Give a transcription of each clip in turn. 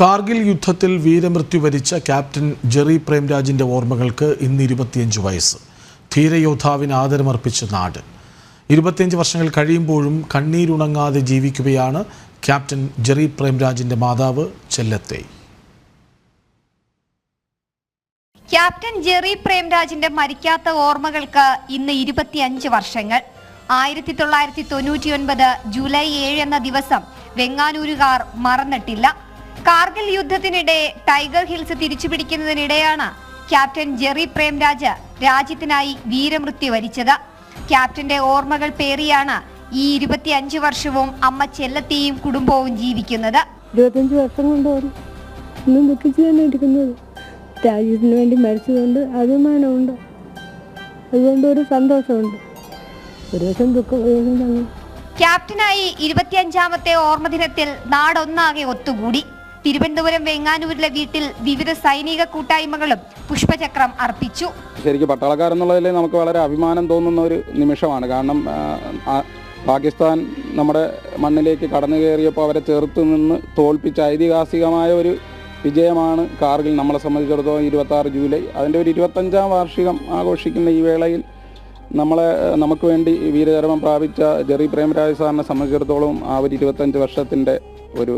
കാർഗിൽ യുദ്ധത്തിൽ വീരമൃത്യു വരിച്ച ക്യാപ്റ്റൻ ജെറി പ്രേംരാജിന്റെ ഓർമ്മകൾക്ക് ഇന്ന് ഇരുപത്തിയഞ്ച് വയസ്സ്. ധീരയോദ്ധാവിന് ആദരമർപ്പിച്ച നാട്. ഇരുപത്തിയഞ്ച് വർഷങ്ങൾ കഴിയുമ്പോഴും കണ്ണീരുണങ്ങാതെ ജീവിക്കുകയാണ് ക്യാപ്റ്റൻ ജെറി പ്രേംരാജിന്റെ മാതാവ് ചെല്ലത്തെ. ക്യാപ്റ്റൻ ജെറി പ്രേംരാജിന്റെ മരിക്കാത്ത ഓർമ്മകൾക്ക് ഇന്ന് ഇരുപത്തിയഞ്ച് വർഷങ്ങൾ. ആയിരത്തി തൊള്ളായിരത്തി തൊണ്ണൂറ്റി ഒൻപത് ജൂലൈ ഏഴ് എന്ന ദിവസം വെങ്ങാനൂരുകാർ മറന്നിട്ടില്ല. കാർഗിൽ യുദ്ധത്തിനിടെ ടൈഗർ ഹിൽസ് തിരിച്ചുപിടിക്കുന്നതിനിടെയാണ് ക്യാപ്റ്റൻ ജെറി പ്രേംരാജ് രാജ്യത്തിനായി വീരമൃത്യു വരിച്ചത്. ക്യാപ്റ്റന്റെ ഓർമ്മകൾ പേറിയാണ് ഈ ഇരുപത്തിയഞ്ച് വർഷവും അമ്മ ചെല്ലത്തെയും കുടുംബവും ജീവിക്കുന്നത്. ഇരുപത്തഞ്ച് വർഷം കൊണ്ട് ദുഃഖിച്ച് തന്നെ രാജ്യത്തിന് വേണ്ടി മരിച്ചതുകൊണ്ട് അഭിമാനമുണ്ട് അതുകൊണ്ട് ഒരു സന്തോഷമുണ്ട്. ഒരു ദിവസം ദുഃഖം ക്യാപ്റ്റനായി ഇരുപത്തിയഞ്ചാമത്തെ ഓർമ്മദിനത്തിൽ നാടൊന്നാകെ ഒത്തുകൂടി. തിരുവനന്തപുരം വെങ്ങാനൂരിലെ വീട്ടിൽ വിവിധ സൈനിക കൂട്ടായ്മകളും പുഷ്പചക്രം അർപ്പിച്ചു. ശരിക്കും പട്ടാളക്കാരെന്നുള്ളതിൽ നമുക്ക് വളരെ അഭിമാനം തോന്നുന്ന ഒരു നിമിഷമാണ്. കാരണം പാകിസ്ഥാൻ നമ്മുടെ മണ്ണിലേക്ക് കടന്നു കയറിയപ്പോൾ അവരെ ചെറുത്ത് നിന്ന് തോൽപ്പിച്ച ഐതിഹാസികമായ ഒരു വിജയമാണ് കാർഗിൽ. നമ്മളെ സംബന്ധിച്ചിടത്തോളം ഇരുപത്താറ് ജൂലൈ. അതിന്റെ ഒരു ഇരുപത്തഞ്ചാം വാർഷികം ആഘോഷിക്കുന്ന ഈ വേളയിൽ നമ്മളെ നമുക്ക് വേണ്ടി വീരചരമം പ്രാപിച്ച ജെറി പ്രേമരാജ് സാറിനെ സംബന്ധിച്ചിടത്തോളം ആ ഒരു ഇരുപത്തഞ്ച് വർഷത്തിന്റെ ഒരു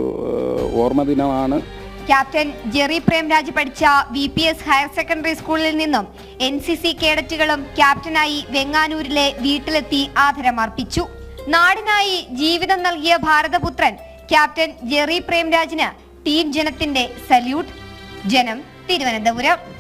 ഓർമ്മ ദിനമാണ്. ക്യാപ്റ്റൻ ജെറി പ്രേംരാജ് പഠിച്ച V P S higher secondary സ്കൂളിൽ നിന്നും എൻ സി സി കേഡറ്റുകളും ക്യാപ്റ്റനായി വെങ്ങാനൂരിലെ വീട്ടിലെത്തി ആദരമർപ്പിച്ചു. നാടിനായി ജീവിതം നൽകിയ ഭാരതപുത്രൻ ക്യാപ്റ്റൻ ജെറി പ്രേംരാജിന് ടീം ജനത്തിന്റെ സല്യൂട്ട്. ജനം തിരുവനന്തപുരം.